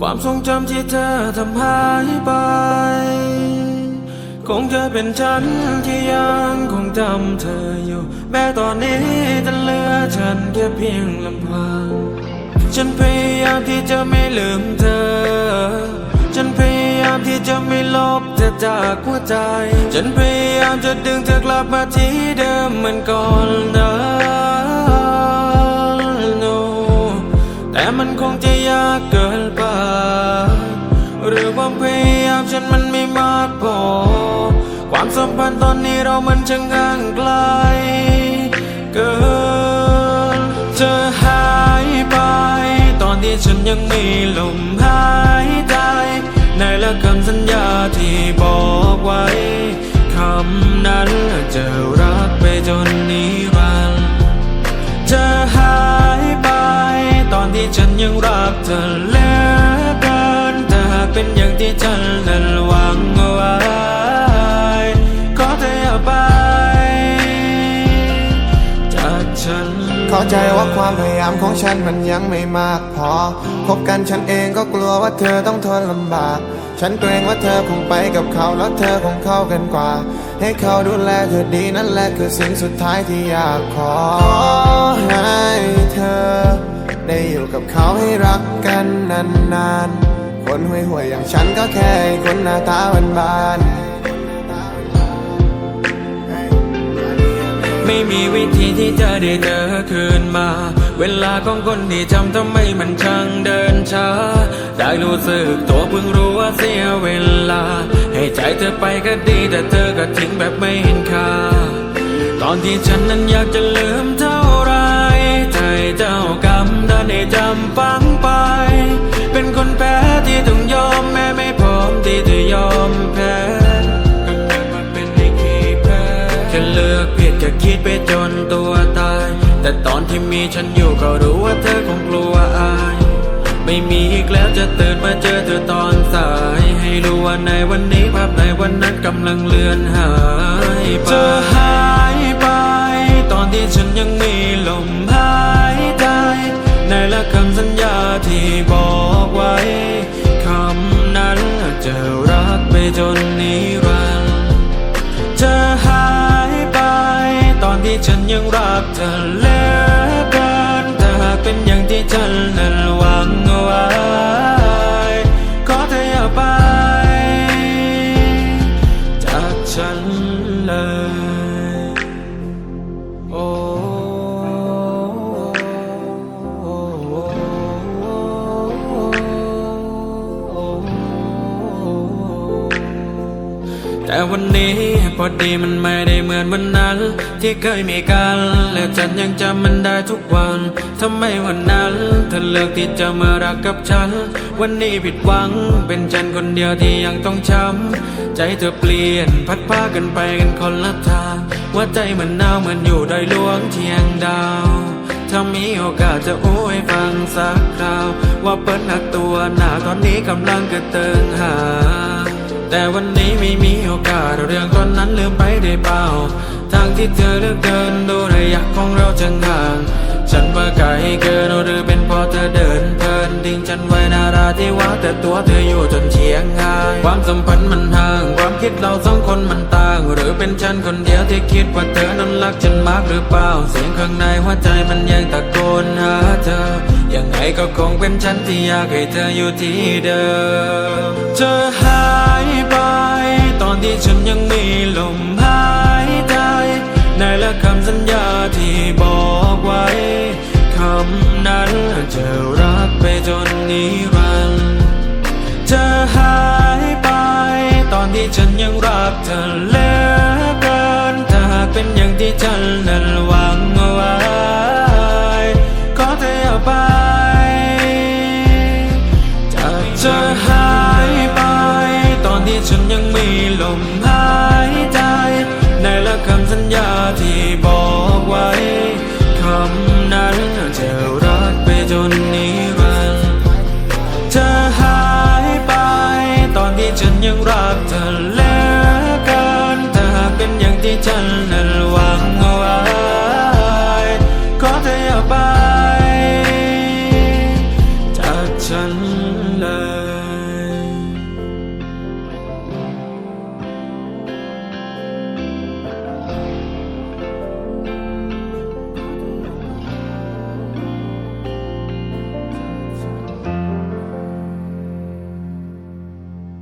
ความทรงจำที่เธอทำหายไป คงจะเป็นฉันที่ยังคงจำเธออยู่ แม้ตอนนี้จะเหลือฉันแค่เพียงลำพัง ฉันพยายามที่จะไม่ลืมเธอ ฉันพยายามที่จะไม่ลบเธอจากหัวใจ ฉันพยายามจะดึงเธอกลับมาที่เดิมเหมือนก่อนนะ no แต่มันคงจะ มสัมพันตอนนี้เรามันช่างห่างไกลเกินเธอหายไป ตอนที่ฉันยังมีลมหายใจในละคำสัญญาที่บอกไว้คำนั้นจะรักไปจนนิรันดร์เธอหายไป ตอนที่ฉันยังรักเธอเหลือเกินถ้าหากเป็นอย่างที่ฉันนั้นหวังไว้ เข้าใจว่าความพยายามของฉันมันยังไม่มากพอ คบกันฉันเองก็กลัวว่าเธอต้องทนลำบาก ฉันเกรงว่าเธอคงไปกับเขาแล้วเธอคงเข้ากันกว่า ให้เขาดูแลเธอดีนั่นแหละคือสิ่งสุดท้ายที่อยากขอให้เธอ ได้อยู่กับเขาให้รักกันนานๆ คนห่วยๆอย่างฉันก็แค่คนหน้าตาบานๆ ไม่มีวิธีที่จะได้เจอคืนมา เวลาของคนที่จำทำไมมันช่างเดินช้า ได้รู้สึกตัวเพิ่งรู้ว่าเสียเวลา ให้ใจเธอไปก็ดีแต่เธอก็ทิ้งแบบไม่เห็นค่า ตอนที่ฉันนั้นอยากจะลืมเท่าไรใจเจ้ากรรมดันให้จำฝังไป อกผิดก็คิดไปจนตัวตาย แต่ตอนที่มีฉันอยู่ก็รู้ว่าเธอคงกลัวอาย ไม่มีอีกแล้วจะตื่นมาเจอเธอตอนสาย ให้รู้ว่าในวันนี้ภาพในวันนั้นกำลังเลือนหายไปเธอหายไป ตอนที่ฉันยังมีลมหายใจ ในละคำสัญญาที่บอกไว้คำนั้นจะรักไปจนนิ จะเลิกกันแต่หากเป็นอย่างที่เธอ แต่วันนี้พอดีมันไม่ได้เหมือนวันนั้น ที่เคยมีกัน และฉันยังจำมันได้ทุกวันทำไมวันนั้นเธอเลือกที่จะมารักกับฉัน วันนี้ผิดหวัง เป็นฉันคนเดียวที่ยังต้องช้ำใจเธอเปลี่ยนพัดพากันไปกันคนละทางหัวใจมันหนาวเหมือนอยู่ดอยหลวงเทียงดาวถ้ามีโอกาสจะอู้ให้ฟังสักคราว ว่าเปิ้ลหักตัวหนาตอนนี้กำลังกระเติงหา แต่วันนี้ไม่มีโอกาสเรื่องตอนนั้นลืมไปได้เปล่า ทางที่เธอเลือกเดินดูระยะของเราจะห่างฉันว่าไกลเกินหรือเป็นเพราะเธอเดินเพลินทิ้งฉันไว้นาราที่ว่าแต่ตัวเธออยู่จนเชียงงายความสัมพันธ์มันห่าง ความคิดเราสองคนมันต่าง หรือเป็นฉันคนเดียวที่คิดว่าเธอนั้นรักฉันมากหรือเปล่า เสียงข้างในหัวใจมันยังตะโกนหาเธอ ยังไงก็คงเป็นฉันที่อยากให้เธออยู่ที่เดิม เธอหายไป ตอนที่ฉันยังมีลมหายใจในละคำสัญญาที่บอกไว้ คำนั้นจะรักไปจนนิรันดร์เธอหายไป ตอนที่ฉันยังรักเธอเหลือเกินถ้าหากเป็นอย่างที่ฉันนั้นหวัง